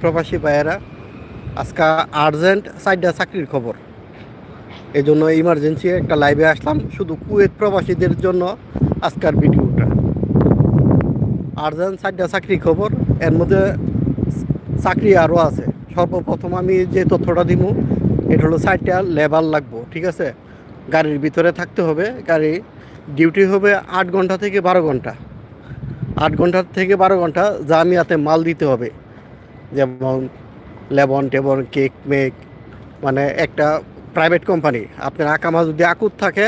প্রবাসী ভাইয়েরা, আজকে আর্জেন্ট সাইডা চাকরির খবর। এই জন্য ইমার্জেন্সি একটা লাইভে আসলাম, শুধু কুয়েত প্রবাসীদের জন্য আজকের ভিডিওটা আর্জেন্ট সাইডা চাকরি খবর, এর মধ্যে চাকরি আরও আছে। সর্বপ্রথম আমি যে তথ্যটা দিব এটা হলো সাইডটা লেবার লাগবো, ঠিক আছে? গাড়ির ভিতরে থাকতে হবে, গাড়ি ডিউটি হবে আট ঘণ্টা থেকে বারো ঘণ্টা। আট ঘণ্টা থেকে বারো ঘণ্টা জামিয়াতে মাল দিতে হবে। যেমন লেবন টেবন কেক মেক মানে একটা প্রাইভেট কোম্পানি আপনার আঁকা আকামা যদি আকুত থাকে,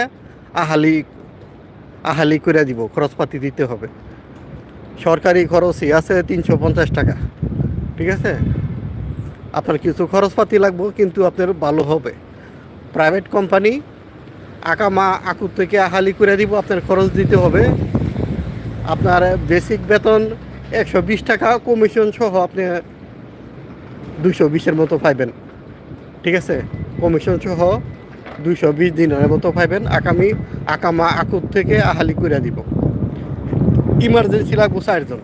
আহালি আহালি করে দিব, খরচপাতি দিতে হবে। সরকারি খরচই আছে তিনশো পঞ্চাশ টাকা, ঠিক আছে? আপনার কিছু খরচপাতি লাগবে, কিন্তু আপনার ভালো হবে। প্রাইভেট কোম্পানি আকামা আকুত থেকে আহালি করে দিব, আপনার খরচ দিতে হবে। আপনার বেসিক বেতন একশো বিশ টাকা কমিশন সহ আপনি দুশো বিশের মতো পাইবেন। ঠিক আছে? কমিশন সহ দুইশো বিশ দিনের মতো পাইবেন। আগামী আকামা আকুত থেকে আহালি করে দিব। ইমার্জেন্সি লাগবো চারজন।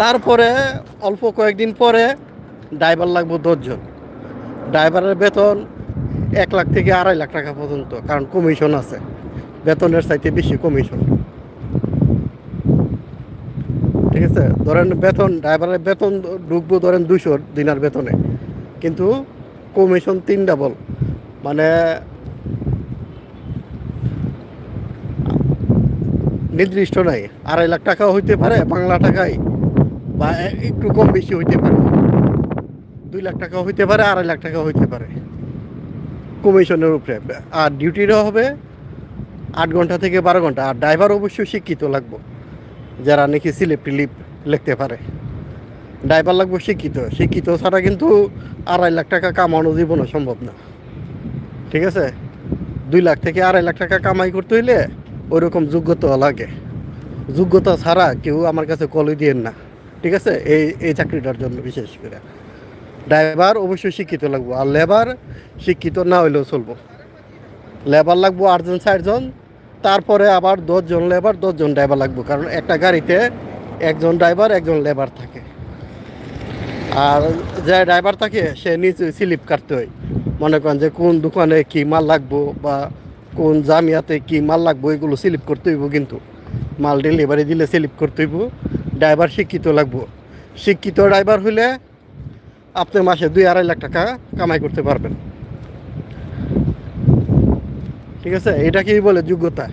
তারপরে অল্প কয়েকদিন পরে ড্রাইভার লাগবো দশজন। ড্রাইভারের বেতন এক লাখ থেকে আড়াই লাখ টাকা পর্যন্ত, কারণ কমিশন আছে। বেতনের চাইতে বেশি কমিশন ঠিক আছে ধরেন বেতন ড্রাইভারের বেতন ঢুকবো ধরেন দুশো দিনার বেতনে। কিন্তু কমিশন তিন ডাবল মানে নির্দিষ্ট নাই, আড়াই লাখ টাকাও হইতে পারে বাংলা টাকায়, বা একটু কম বেশি হইতে পারে। দুই লাখ টাকাও হইতে পারে, আড়াই লাখ টাকা হইতে পারে। কমিশনের উপরে। আর ডিউটিরও হবে আট ঘণ্টা থেকে বারো ঘণ্টা। আর ড্রাইভার অবশ্যই শিক্ষিত লাগবো। যারা নাকি স্লিপ টিলিপ লিখতে পারে। ড্রাইভার লাগবে শিক্ষিত শিক্ষিত ছাড়া কিন্তু আড়াই লাখ টাকা কামানো জীবনে সম্ভব না। ঠিক আছে? দুই লাখ থেকে আড়াই লাখ টাকা কামাই করতে হইলে ওইরকম যোগ্যতা লাগে। যোগ্যতা ছাড়া কেউ আমার কাছে কলই দিয়েন না। ঠিক আছে? এই এই চাকরিটার জন্য বিশেষ করে। ড্রাইভার অবশ্যই শিক্ষিত লাগবো, আর লেবার শিক্ষিত না হইলেও চলবো। লেবার লাগবো আটজন, চারজন তারপরে আবার দশজন লেবার দশজন ড্রাইভার লাগবে। কারণ একটা গাড়িতে একজন ড্রাইভার একজন লেবার থাকে। আর যে ড্রাইভার থাকে, সে নিজে স্লিপ কাটতে হয়। মনে করেন যে কোন দোকানে কি মাল লাগবো বা কোন জামিয়াতে কি মাল লাগবো, এগুলো স্লিপ করতে হইব কিন্তু। মাল ডেলিভারি দিলে স্লিপ করতে হইব। ড্রাইভার শিক্ষিত লাগবো। শিক্ষিত ড্রাইভার হইলে আপনি মাসে দুই আড়াই লাখ টাকা কামাই করতে পারবেন। ঠিক আছে? এটা কি বলে যোগ্যতা।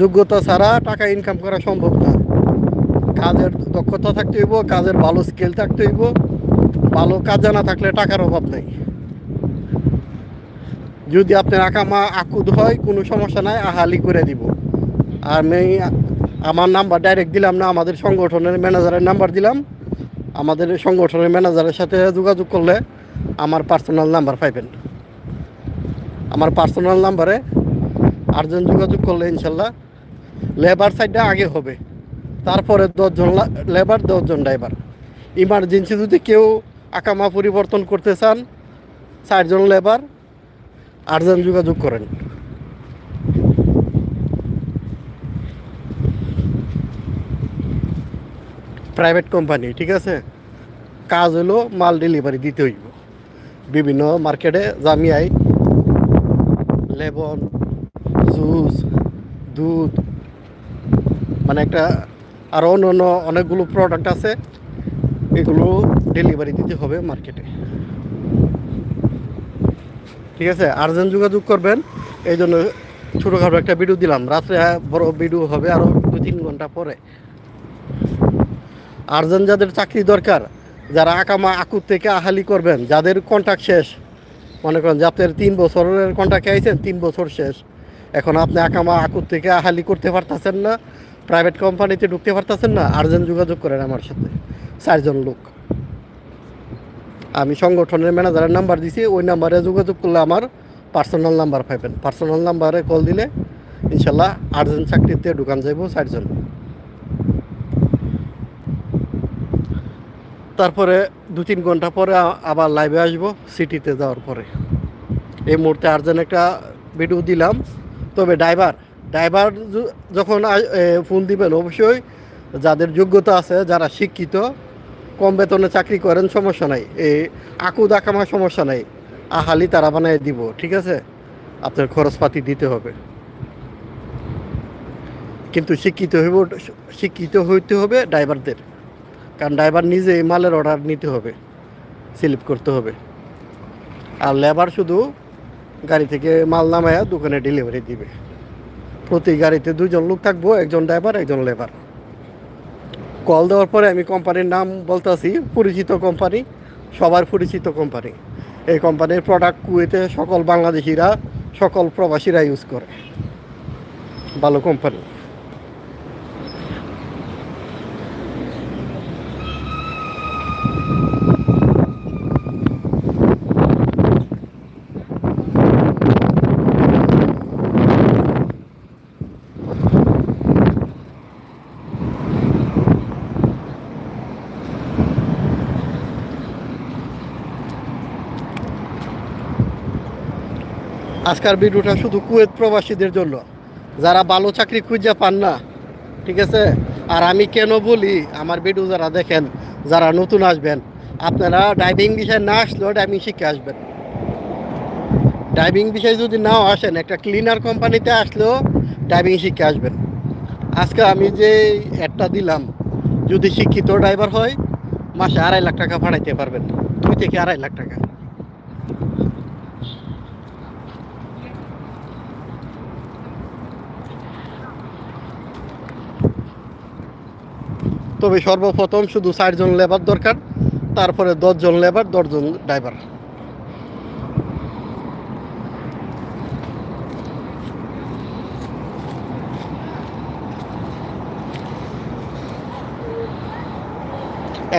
যোগ্যতা ছাড়া টাকা ইনকাম করা সম্ভব না। কাজের দক্ষতা থাকতে হইব, কাজের ভালো স্কেল থাকতে হইব। ভালো কাজ জানা থাকলে টাকার অভাব নাই। যদি আপনার আকামা আকুদ হয়, কোনো সমস্যা নাই, আহালি করে দিব। আর আমি আমার নাম্বার ডাইরেক্ট দিলাম না, আমাদের সংগঠনের ম্যানেজারের নাম্বার দিলাম। আমাদের সংগঠনের ম্যানেজারের সাথে যোগাযোগ করলে আমার পার্সোনাল নাম্বার পাইবেন। আমার পার্সোনাল নাম্বারে আটজন যোগাযোগ করলে ইনশাল্লাহ লেবার সাইডটা আগে হবে। তারপরে দশজন লেবার, দশজন ড্রাইভার। ইমার্জেন্সি যদি কেউ আকামা পরিবর্তন করতে চান, চারজন লেবার, আটজন যোগাযোগ করেন। প্রাইভেট কোম্পানি, ঠিক আছে? কাজ হলো মাল ডেলিভারি দিতে হইব। বিভিন্ন মার্কেটে জামিয়ায় লেবন জুস, দুধ মানে একটা আরও অন্য অন্য অনেকগুলো প্রোডাক্ট আছে, এগুলো ডেলিভারি দিতে হবে মার্কেটে ঠিক আছে? আর্জেন্ট যোগাযোগ করবেন এই জন্য ছোটোখাটো একটা ভিডিও দিলাম। রাত্রে বড় ভিডিও হবে আরও দু তিন ঘণ্টা পরে। আর্জেন্ট যাদের চাকরি দরকার, যারা আকামা আকুর থেকে আহালি করবেন, যাদের কন্ট্রাক্ট শেষ, মনে করেন যে আপনার তিন বছরের কন্ট্রাক্টে আইছেন, তিন বছর শেষ। এখন আপনি আকামা আকুর থেকে আহালি করতে পারতেছেন না প্রাইভেট কোম্পানিতে ঢুকতে পারতেছেন না আর্জেন্ট যোগাযোগ করেন আমার সাথে, চারজন লোক। আমি সংগঠনের ম্যানেজারের নাম্বার দিছি, ওই নাম্বারে যোগাযোগ করলে আমার পার্সোনাল নাম্বার পাইবেন। পার্সোনাল নাম্বারে কল দিলে ইনশাল্লাহ আর্জেন্ট চাকরিতে ঢুকান যাইব, চারজন। তারপরে দু তিন ঘণ্টা পরে আবার লাইভে আসব সিটিতে যাওয়ার পরে। এই মুহূর্তে আর্জেন্ট একটা ভিডিও দিলাম তবে ড্রাইভার ড্রাইভার যখন ফোন দিবেন অবশ্যই যাদের যোগ্যতা আছে, যারা শিক্ষিত, কম বেতনে চাকরি করেন, সমস্যা নাই। এই আকু দাকামা সমস্যা নাই। আহালি তারা বানায় দিব, ঠিক আছে? আপনার খরচপাতি দিতে হবে। কিন্তু শিক্ষিত হইব, শিক্ষিত হইতে হবে ড্রাইভারদের। কারণ ড্রাইভার নিজে মালের অর্ডার নিতে হবে স্লিপ করতে হবে। আর লেবার শুধু গাড়ি থেকে মাল নামায়া দোকানে ডেলিভারি দিবে। প্রতি গাড়িতে দুজন লোক থাকব, একজন ড্রাইভার একজন লেবার কল দেওয়ার পরে আমি কোম্পানির নাম বলতেছি, পরিচিত কোম্পানি সবার পরিচিত কোম্পানি এই কোম্পানির প্রোডাক্ট কুয়েতে সকল বাংলাদেশিরা, সকল প্রবাসীরা ইউজ করে। ভালো কোম্পানি আজকের ভিডিওটা শুধু কুয়েত প্রবাসীদের জন্য। যারা ভালো চাকরি খুঁজে পান না, ঠিক আছে? আর আমি কেন বলি, আমার ভিডিও যারা দেখেন, যারা নতুন আসবেন, আপনারা ড্রাইভিং বিষয় না আসলেও ড্রাইভিং শিখে আসবেন। ড্রাইভিং বিষয় যদি নাও আসেন, একটা ক্লিনার কোম্পানিতে আসলেও ড্রাইভিং শিখে আসবেন। আজকে আমি যে একটা দিলাম, যদি শিক্ষিত ড্রাইভার হয়, মাসে আড়াই লাখ টাকা ভাড়াইতে পারবেন। দুই থেকে আড়াই লাখ টাকা। তবে সর্বপ্রথম শুধু চারজন লেবার দরকার, তারপরে দশজন লেবার, দশজন ড্রাইভার।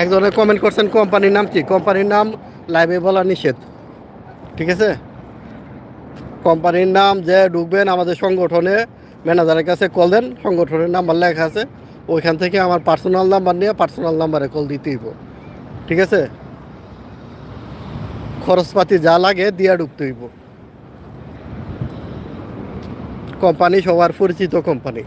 একজনে কমেন্ট করছেন, কোম্পানির নাম কি? কোম্পানির নাম লাইভে বলা নিষেধ। ঠিক আছে? কোম্পানির নাম যে ঢুকবেন আমাদের সংগঠনে, ম্যানেজারের কাছে কল দেন, সংগঠনের নাম্বার লেখা আছে। ওইখান থেকে আমার পার্সোনাল নাম্বার নিয়ে পার্সোনাল নাম্বারে কল দিতে হইব। ঠিক আছে? খরচপাতি যা লাগে দিয়া ঢুকতে হইব। কোম্পানি সবার পরিচিত কোম্পানি।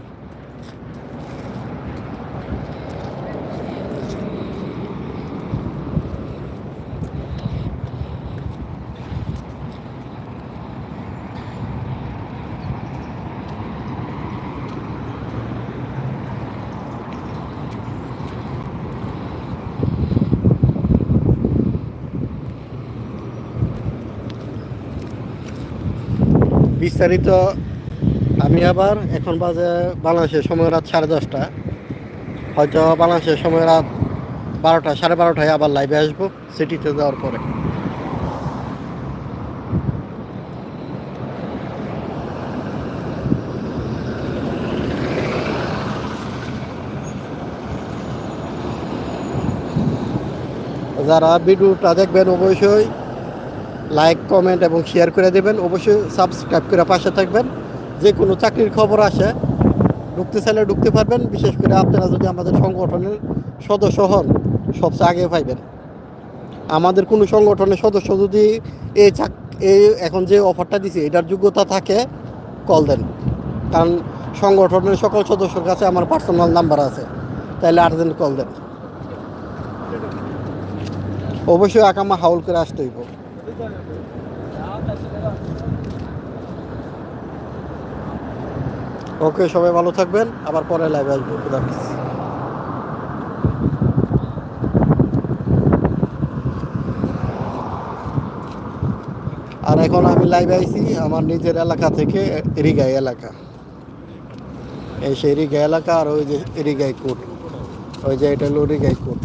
বিস্তারিত, আমি আবার এখন বাজে বাংলাদেশের সময় রাত সাড়ে দশটা। হয়তো বাংলাদেশের সময় রাত বারোটা, সাড়ে বারোটায় আবার লাইভে আসব সিটিতে যাওয়ার পরে। যারা ভিডিওটা দেখবেন অবশ্যই লাইক কমেন্ট এবং শেয়ার করে দেবেন। অবশ্যই সাবস্ক্রাইব করে পাশে থাকবেন। যে কোনো চাকরির খবর আসে, ঢুকতে চাইলে ঢুকতে পারবেন। বিশেষ করে আপনারা যদি আমাদের সংগঠনের সদস্য হন, সবচেয়ে আগে পাইবেন। আমাদের কোনো সংগঠনের সদস্য যদি এই চাক এই এখন যে অফারটা দিছে, এটার যোগ্যতা থাকে কল দেন। কারণ সংগঠনের সকল সদস্যর কাছে আমার পার্সোনাল নাম্বার আছে। তাইলে আর্জেন্ট কল দেন। অবশ্যই আকামা হাউল করে আসতে হইব। ওকে, সবাই ভালো থাকবেন। আবার পরে লাইভে আসব। আর এখন আমি লাইভে আইছি আমার নিজের এলাকা থেকে এরিগাই এলাকা। এই সেই এরিগাই এলাকা আর ওই যে এরিগাই কোট ওই যে এটা হলো রিগাই কোট